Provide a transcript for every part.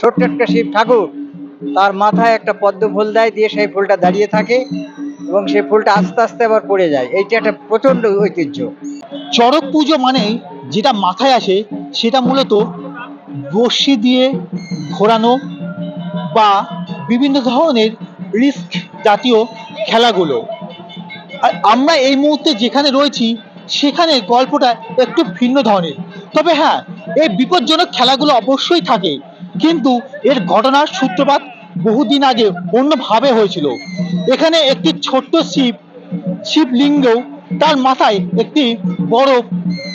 ছোট্ট একটা শিব ঠাকুর, তার মাথায় একটা পদ্ম ফুল দেয়, দিয়ে সেই ফুলটা দাঁড়িয়ে থাকে এবং সেই ফুলটা আস্তে আস্তে আবার পড়ে যায়। এইটা একটা প্রচণ্ড ঐতিহ্য। চড়ক পুজো মানেই যেটা মাথায় আসে, সেটা মূলত বর্ষি দিয়ে ঘোরানো বা বিভিন্ন ধরনের রিস্ক জাতীয় খেলাগুলো। আর আমরা এই মুহূর্তে যেখানে রয়েছি, সেখানে গল্পটা একটু ভিন্ন ধরনের। তবে হ্যাঁ এই বিপজ্জনক খেলাগুলো অবশ্যই থাকে। কিন্তু এর ঘটনার সূত্রপাত বহুদিন আগে অন্যভাবে হয়েছিল। এখানে একটি ছোট্ট শিব, শিবলিঙ্গ, তার মাথায় একটি বড়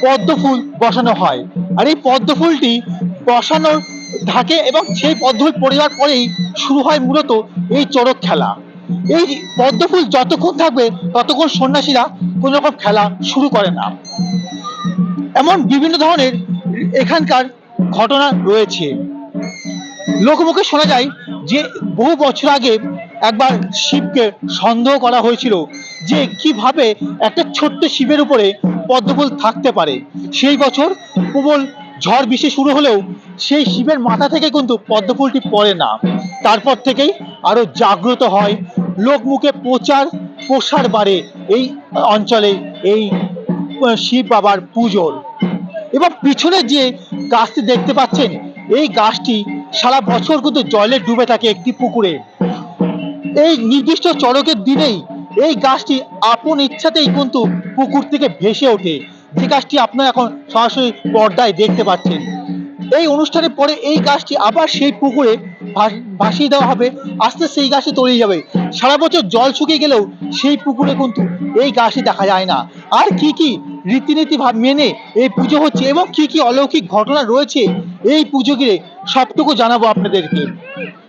পদ্ম ফুল বসানো হয়। আর এই পদ্ম ফুলটি বসানোর থাকে এবং সেই পদ্ম ফুল পড়ে পরেই শুরু হয় মূলত এই চড়ক খেলা। এই পদ্ম ফুল যতক্ষণ থাকবে, ততক্ষণ সন্ন্যাসীরা কোনো রকম খেলা শুরু করে না। এমন বিভিন্ন ধরনের এখানকার ঘটনা রয়েছে। লোকমুখে শোনা যায় যে বহু বছর আগে একবার শিবকে সন্দেহ করা হয়েছিল যে কীভাবে একটা ছোট্ট শিবের উপরে পদ্মফুল থাকতে পারে। সেই বছর প্রবল ঝড় বৃষ্টি শুরু হলেও সেই শিবের মাথা থেকে কিন্তু পদ্মফুলটি পড়ে না। তারপর থেকেই আরও জাগ্রত হয় লোকমুখে প্রচার প্রসার বাড়ে এই অঞ্চলে এই শিব বাবার পুজোর। এবং পিছনে যে গাছটি দেখতে পাচ্ছেন, এই গাছটি সারা বছর কিন্তু জলে ডুবে থাকে একটি পুকুরে। এই নির্দিষ্ট চড়কের দিনেই এই গাছটি আপন ইচ্ছাতেই কিন্তু পুকুর থেকে ভেসে ওঠে। যে গাছটি আপনারা এখন সরাসরি পর্দায় দেখতে পাচ্ছেন। এই অনুষ্ঠানের পরে এই গাছটি আবার সেই পুকুরে ভাসিয়ে দেওয়া হবে। আস্তে সেই গাছটি তলিয়ে যাবে। সারা বছর জল শুকিয়ে গেলেও সেই পুকুরে কিন্তু এই গাছটি দেখা যায় না। আর কি কি রীতিনীতি মেনে এই পুজো হচ্ছে এবং কি কি অলৌকিক ঘটনা রয়েছে এই পুজো ঘিরে সবটুকু জানাব আপনাদেরকে।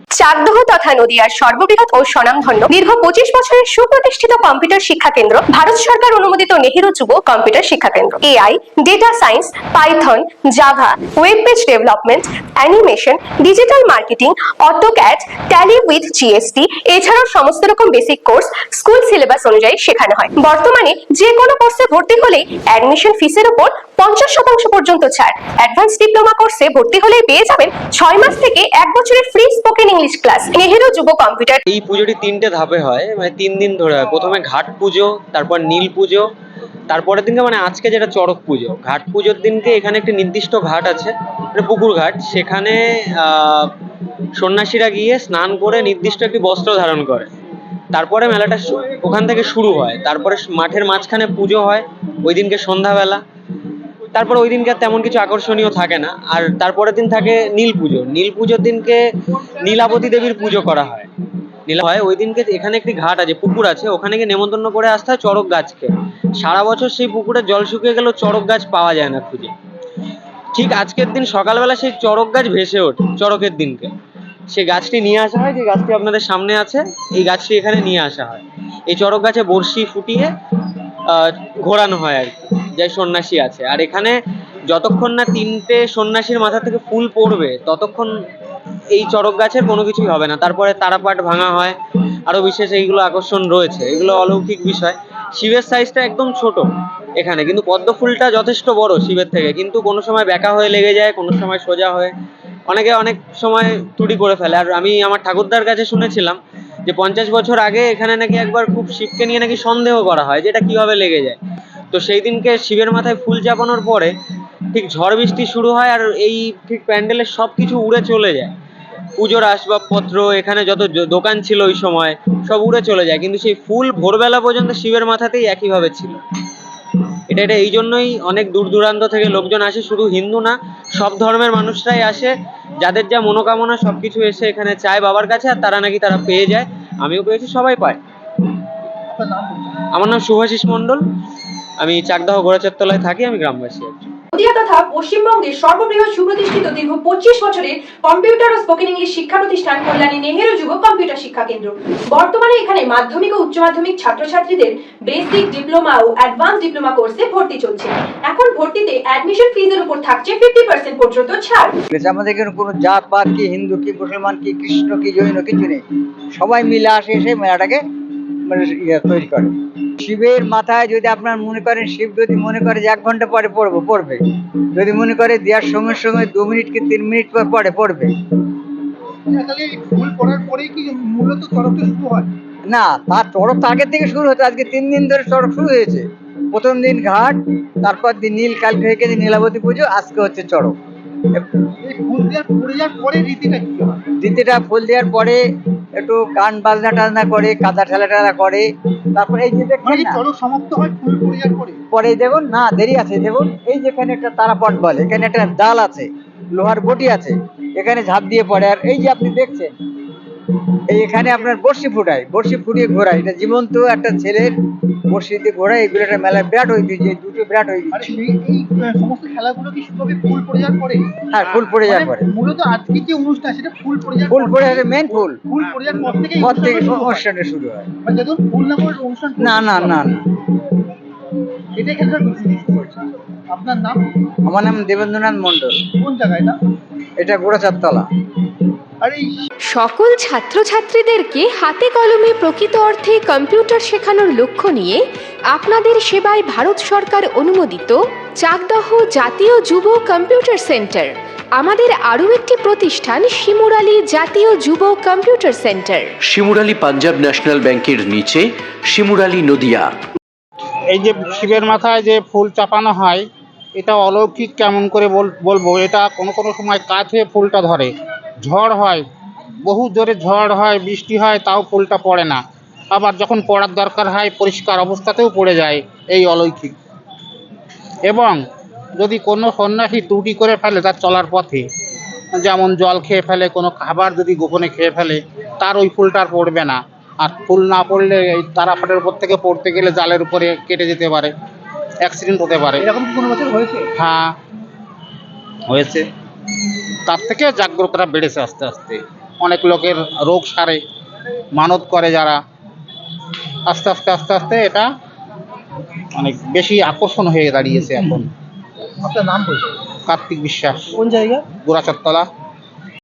চাকদহ তথা নদিয়ার সর্ববৃহৎ ও স্বনামধন্য দীর্ঘ পঁচিশ বছরের সুপ্রতিষ্ঠিত কম্পিউটার শিক্ষা কেন্দ্র ভারত সরকার অনুমোদিত নেহেরু যুব কম্পিউটার শিক্ষা কেন্দ্র। AI data science Python Java web page development animation digital marketing AutoCAD Tally with GST এছাড়াও সমস্ত রকম বেসিক কোর্স স্কুল সিলেবাস অনুযায়ী শেখানো হয়। বর্তমানে যে কোনো কোর্সে ভর্তি হলেই অ্যাডমিশন ফিসের উপর পঞ্চাশ শতাংশ পর্যন্ত ছাড়। অ্যাডভান্স ডিপ্লোমা কোর্সে ভর্তি হলেই পেয়ে যাবেন ছয় মাস থেকে এক বছরের free spoken English class Nehru যুব কম্পিউটার এই পুজোটি তিনটে ধাপে হয় মানে তিন দিন ধরে হয়। প্রথমে ঘাট পুজো, তারপর নীল পুজো, তারপরের দিনকে মানে আজকে যেটা চড়ক পুজো। ঘাট পুজোর দিনকে এখানে একটি নির্দিষ্ট ঘাট আছে মানে পুকুর ঘাট। সেখানে সন্ন্যাসীরা গিয়ে স্নান করে নির্দিষ্ট একটি বস্ত্র ধারণ করে। তারপরে মেলাটা ওখান থেকে শুরু হয়। তারপরে মাঠের মাঝখানে পুজো হয়। ওই দিনকে সন্ধ্যাবেলা। তারপর ওই দিনকে তেমন কিছু আকর্ষণীয় থাকে না। আর তারপরের দিন থাকে নীল পুজো। নীল পুজোর দিনকে নীলাবতী দেবীর পুজো করা হয়। নীলা হয়, ওই দিনকে এখানে একটি ঘাট আছে, পুকুর আছে। ওখানে গিয়ে নেমন্তন্ন করে আসতে হয় চড়ক গাছকে। সারা বছর সেই পুকুরে জল শুকিয়ে গেলেও চড়ক গাছ পাওয়া যায় না খুঁজে। ঠিক আজকের দিন সকালবেলা সেই চড়ক গাছ ভেসে ওঠে চড়কের দিনকে। সেই গাছটি নিয়ে আসা হয়, যে গাছটি আপনাদের সামনে আছে, এই গাছটি এখানে নিয়ে আসা হয়। এই চড়ক গাছে বড়শি ফুটিয়ে ঘোরানো হয় আর কি। যে সন্ন্যাসী আছে। আর এখানে যতক্ষণ না তিনটে সন্ন্যাসীর মাথা থেকে ফুল পড়বে, ততক্ষণ এই চড়ক গাছের কোনো কিছুই হবে না। তারপরে তারাপাট ভাঙা হয় আরও বিশেষ এইগুলো আকর্ষণ রয়েছে। এগুলো অলৌকিক বিষয়। শিবের সাইজটা একদম ছোট এখানে, কিন্তু পদ্ম ফুলটা যথেষ্ট বড় শিবের থেকে। কিন্তু কোনো সময় বেঁকা হয়ে লেগে যায়, কোনো সময় সোজা হয়ে। অনেকে অনেক সময় ত্রুটি করে ফেলে। আর আমি আমার ঠাকুরদার কাছে শুনেছিলাম যে পঞ্চাশ বছর আগে এখানে নাকি একবার খুব শিবকে নিয়ে নাকি সন্দেহ করা হয় যে এটা কীভাবে লেগে যায়। তো সেই দিনকে শিবের মাথায় ফুল চাপানোর পরে ঠিক ঝড় বৃষ্টি শুরু হয় আর এই ঠিক প্যান্ডেলের সব কিছু উড়ে চলে যায়। পুজোর আসবাবপত্র, এখানে যত দোকান ছিল ওই সময়, সব উড়ে চলে যায়। কিন্তু সেই ফুল ভোরবেলা পর্যন্ত শিবের মাথাতেই একইভাবে ছিল। এটা এটা এই জন্যই অনেক দূর দূরান্ত থেকে লোকজন আসে, শুধু হিন্দু না, সব ধর্মের মানুষরাই আসে। যাদের যা মনোকামনা, সবকিছু এসে এখানে চায় বাবার কাছে আর তারা নাকি তারা পেয়ে যায়। আমিও পেয়েছি, সবাই পায়। আমার নাম শুভাশিস মণ্ডল। আমি চাকদাহ গোড়াচারতলায় থাকি আমি গ্রামবাসী একজন নদিয়া তথা পশ্চিমবঙ্গের সর্ববৃহৎ সুপ্রতিষ্ঠিত দীর্ঘ পঁচিশ বছরের কম্পিউটার ও স্পোকেন ইংলিশ শিক্ষা প্রতিষ্ঠান কল্যাণী নেহেরু যুব কম্পিউটার শিক্ষা কেন্দ্র। বর্তমানে এখানে মাধ্যমিক ও উচ্চ মাধ্যমিক ছাত্রছাত্রীদের বেসিক ডিপ্লোমা ও অ্যাডভান্স ডিপ্লোমা কোর্সে ভর্তি চলছে। এখন ভর্তিতে অ্যাডমিশন ফিজের উপর থাকছে ফিফটি পার্সেন্ট পর্যন্ত ছাড়। আমাদের এখানে কোনো জাত পাত কি হিন্দু কি মুসলমান কি কৃষ্ণ কি জৈন কিছু নেই। সবাই মিলে আসে এসে মেলাটাকে মানে ইয়ে তৈরি করে। শিবের মাথায় যদি আপনার মনে করেন শিব যদি মনে করে যে এক ঘণ্টা পরে পড়ব পড়বে। যদি মনে করে দেওয়ার সঙ্গে সঙ্গে দু মিনিট কি তিন মিনিট পর পরে পড়বে। হয়? না তার চড়ক তো আগের থেকে শুরু হতো। আজকে তিন দিন ধরে চড়ক শুরু হয়েছে। প্রথম দিন ঘাট তারপর দিন নীল কালকে থেকে দিন নীলাবতী পুজো আজকে হচ্ছে চড়ক। রীতিটা ফুল দেওয়ার পরে একটু গান বাজনা টাজনা করে কাদা ঠেলা ঠেলা করে তারপরে এই যে মানে দেখছেন কি না। চড়ক সমাপ্ত হয় ফুল পড়ে যাওয়ার পরে দেখুন না দেরি আছে দেখুন এই যেখানে একটা তারাপট বলে এখানে একটা ডাল আছে লোহার বটি আছে এখানে ঝাঁপ দিয়ে পড়ে আর এই যে আপনি দেখছেন এখানে আপনার বড়শি ফুটায় বড়শি ফুটিয়ে ঘোরায় এটা জীবন্ত একটা ছেলের বড়শি দিয়ে ঘোরায় এগুলো একটা মেলায় বিরাট হয়ে গেছে দুটো বিরাট হয়ে গেছে সমস্ত খেলাগুলো কি ফুল হ্যাঁ ফুল মানে মূলত আজকে যে অনুষ্ঠান সেটা ফুল ফুল পর পড়ে থেকে- মেন ফুল। ফুল পর থেকে পর থেকে অনুষ্ঠানটা শুরু হয়। মানে যখন ফুল না অনুষ্ঠান না না না না। এটা আপনার নাম? আমার নাম দেবেন্দ্রনাথ মন্ডল কোন এটা? গোড়াচারতলা আর এই সকল ছাত্রছাত্রীদেরকে হাতে কলমে প্রকৃত অর্থে কম্পিউটার শেখানোর লক্ষ্য নিয়ে আপনাদের সেবায় ভারত সরকার অনুমোদিত চাকদহ জাতীয় যুব কম্পিউটার সেন্টার। আমাদের আরও একটি প্রতিষ্ঠান শিমুরালি জাতীয় যুব computer center. Shimurali Punjab National ব্যাংকের নিচে শিমুরালি নদিয়া। এই যে শিবের মাথায় যে ফুল চাপানো হয় এটা অলৌকিক কেমন করে বল- বলব? এটা কোনো কোনো সময় কাছে ফুলটা ধরে। ঝড় হয় বহু জোরে ঝড় হয় বৃষ্টি হয় তাও ফুলটা পড়ে না। আবার যখন পড়ার দরকার হয় পরিষ্কার অবস্থাতেও পড়ে যায় এই অলৌকিক। এবং যদি কোনো সন্ন্যাসী ত্রুটি করে ফেলে তার চলার পথে যেমন জল খেয়ে ফেলে কোনো খাবার যদি গোপনে খেয়ে ফেলে তার ওই ফুলটা আর পড়বে না। আর ফুল না পড়লে এই তারাফাটের উপর থেকে পড়তে গেলে জালের উপরে কেটে যেতে পারে অ্যাক্সিডেন্ট হতে পারে। এরকম কোনো বছর হয়েছে? হ্যাঁ। হয়েছে? তার থেকে জাগ্রতটা বেড়েছে আস্তে আস্তে। অনেক লোকের রোগ সারে মানত করে যারা। আস্তে আস্তে আস্তে আস্তে এটা অনেক বেশি আকর্ষণ হয়ে দাঁড়িয়েছে এখন। আপনার নাম কার্তিক বিশ্বাস। কোন জায়গা? গোড়াচরতলা